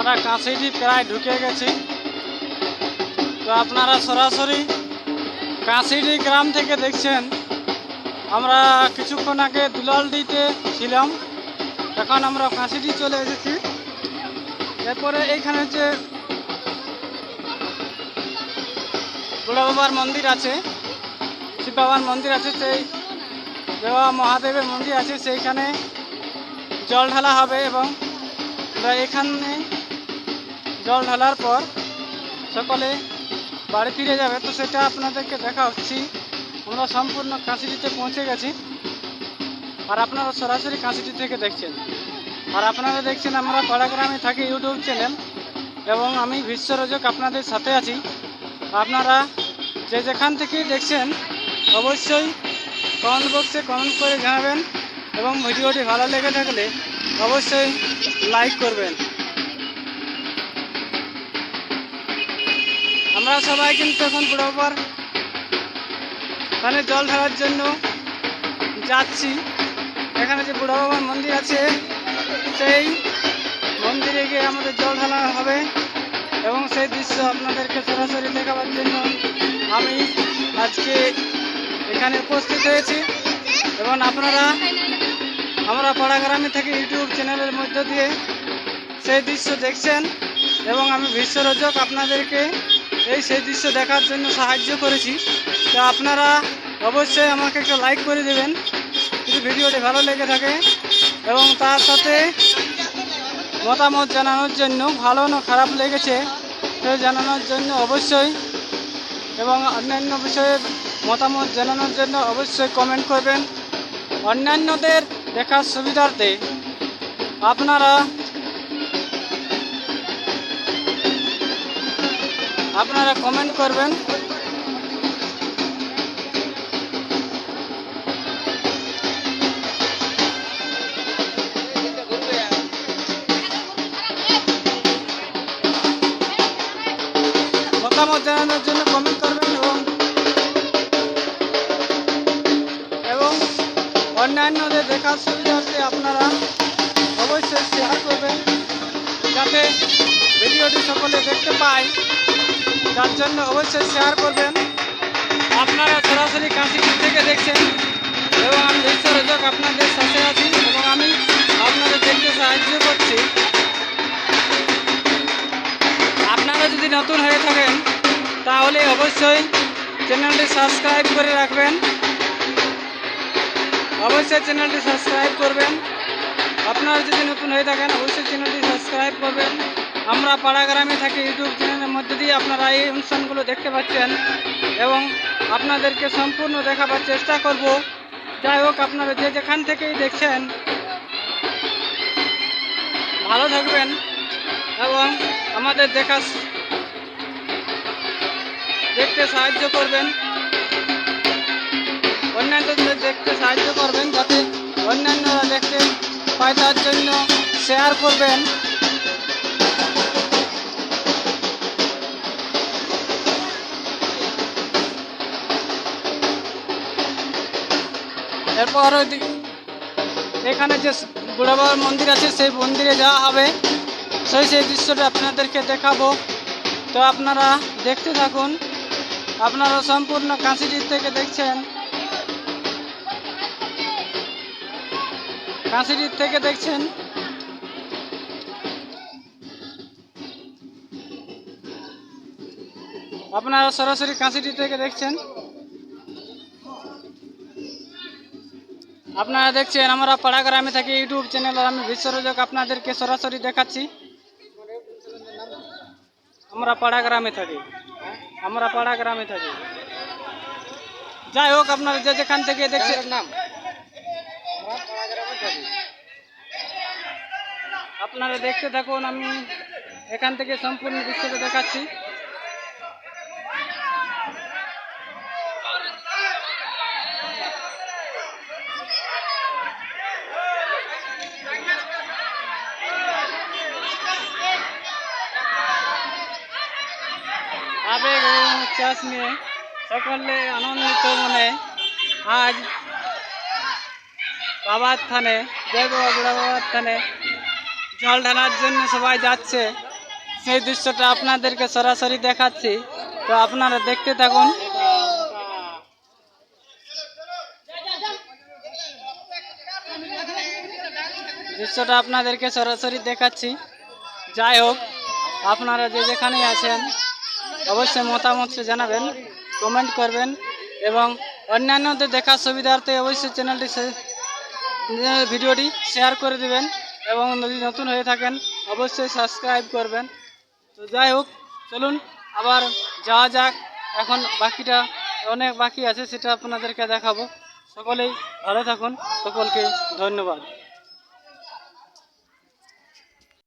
আমরা কাঁচিটি প্রায় ঢুকে গেছি। তো আপনারা সরাসরি কাঁচিডি গ্রাম থেকে দেখছেন, আমরা কিছুক্ষণ আগে দুলালডিতে ছিলাম, এখন আমরা কাঁচিডি চলে এসেছি। এরপরে এইখানে যে বুড়া বাবার মন্দির আছে, শিব বাবার মন্দির আছে, সেই দেওয়া মহাদেবের মন্দির আছে, সেইখানে জল ঢালা হবে এবং আমরা এখানে জল ঢালার পর সকলে বাড়ি ফিরে যাবে। তো সেটা আপনাদেরকে দেখা হচ্ছি। আমরা সম্পূর্ণ কাঁচিটিতে পৌঁছে গেছি। আর আপনারা সরাসরি কাঁচিটি থেকে দেখছেন। আর আপনারা দেখছেন আমরা পাড়াগ্রামে থাকি ইউটিউব চ্যানেল এবং আমি বিশ্বরোজক আপনাদের সাথে আছি। আপনারা যে যেখান থেকে দেখছেন, অবশ্যই কমেন্ট বক্সে কমেন্ট করে জানাবেন এবং ভিডিওটি ভালো লেগে থাকলে অবশ্যই লাইক করবেন। আমরা সবাই কিন্তু এখন বরাবর ওখানে জল ঢালার জন্য যাচ্ছি। এখানে যে বুড়া বাবার মন্দির আছে, সেই মন্দিরে গিয়ে আমাদের জল ঢালা হবে এবং সেই দৃশ্য আপনাদেরকে সরাসরি দেখাবার জন্য আমি আজকে এখানে উপস্থিত হয়েছি। এবং আপনারা আমরা পাড়াগ্রামে থেকে ইউটিউব চ্যানেলের মধ্য দিয়ে সেই দৃশ্য দেখছেন এবং আমি বিশ্বরোজক আপনাদেরকে এই সেই দৃশ্য দেখার জন্য সাহায্য করেছি। তো আপনারা অবশ্যই আমাকে একটা লাইক করে দেবেন। যদি ভিডিওটি ভালো লেগে থাকে এবং তার সাথে মতামত জানানোর জন্য ভালো না খারাপ লেগেছে সে জানানোর জন্য অবশ্যই এবং অন্যান্য বিষয়ে মতামত জানানোর জন্য অবশ্যই কমেন্ট করবেন। অন্যান্যদের দেখার সুবিধার্থে আপনারা আপনারা কমেন্ট করবেন। মতামত জানানোর জন্য কমেন্ট করবেন এবং এবং অন্যান্যদের দেখার সুবিধার্থে আপনারা অবশ্যই শেয়ার করবেন যাতে ভিডিওটি সকলে দেখতে পায়। তার জন্য অবশ্যই শেয়ার করবেন। আপনারা সরাসরি কাশিপুর থেকে দেখছেন এবং আমি বিশ্বরোধক আপনাদের সাথে আছি এবং আমি আপনাদের দেখতে সাহায্য করছি। আপনারা যদি নতুন হয়ে থাকেন, তাহলে অবশ্যই চ্যানেলটি সাবস্ক্রাইব করে রাখবেন। অবশ্যই চ্যানেলটি সাবস্ক্রাইব করবেন। আপনারা যদি নতুন হয়ে থাকেন, অবশ্যই চ্যানেলটি সাবস্ক্রাইব করবেন। আমরা পাড়াগ্রামে থাকি ইউটিউব চ্যানেলের মধ্যে দিয়ে আপনারা এই অনুষ্ঠানগুলো দেখতে পাচ্ছেন এবং আপনাদেরকে সম্পূর্ণ দেখাবার চেষ্টা করব। যাই হোক, আপনারা যে যেখান থেকেই দেখছেন, ভালো থাকবেন এবং আমাদের দেখা দেখতে সাহায্য করবেন। অন্যান্যদের দেখতে সাহায্য করবেন যাতে অন্যান্যরা দেখতে পায়, তার জন্য শেয়ার করবেন। এরপর এখানে যে বুড়া বাবার মন্দির আছে, সেই মন্দিরে যাওয়া হবে। সেই সেই দৃশ্যটা আপনাদেরকে দেখাবো। তো আপনারা দেখতে থাকুন। আপনারা সম্পূর্ণ কাঁচিটির থেকে দেখছেন। কাঁচিটির থেকে দেখছেন। আপনারা সরাসরি কাঁচিটি থেকে দেখছেন। আপনারা দেখছেন আমরা পাড়াগ্রামে থাকি ইউটিউব চ্যানেল আর আমি বিশ্বরোজক আপনাদেরকে সরাসরি দেখাচ্ছি। আমরা পাড়াগ্রামে থাকি। আমরা পাড়া গ্রামে থাকি। যাই হোক আপনারা যে যেখান থেকে দেখছেন নাম পাড়া গ্রামে আপনারা দেখতে থাকুন আমি এখান থেকে সম্পূর্ণ দৃশ্যটা দেখাচ্ছি। আবেগ এবং উচ্ছ্বাস নিয়ে সকলে আনন্দিত মনে আজ বাবার থানে, জয় বাবা বাবার থানে জল ঢালার জন্য সবাই যাচ্ছে। সেই দৃশ্যটা আপনাদেরকে সরাসরি দেখাচ্ছি। তো আপনারা দেখতে থাকুন। দৃশ্যটা আপনাদেরকে সরাসরি দেখাচ্ছি। যাই হোক, আপনারা যে যেখানেই আছেন অবশ্যই মতামত জানাবেন কমেন্ট করবেন এবং অন্যান্যদের দেখার সুবিধার্থে অবশ্যই চ্যানেলটি ভিডিওটি শেয়ার করে দেবেন এবং যদি নতুন হয়ে থাকেন, অবশ্যই সাবস্ক্রাইব করবেন। তো যাই হোক, চলুন আবার যাওয়া যাক। এখন বাকিটা অনেক বাকি আছে, সেটা আপনাদেরকে দেখাবো। সকলেই ভালো থাকুন। সকলকে ধন্যবাদ।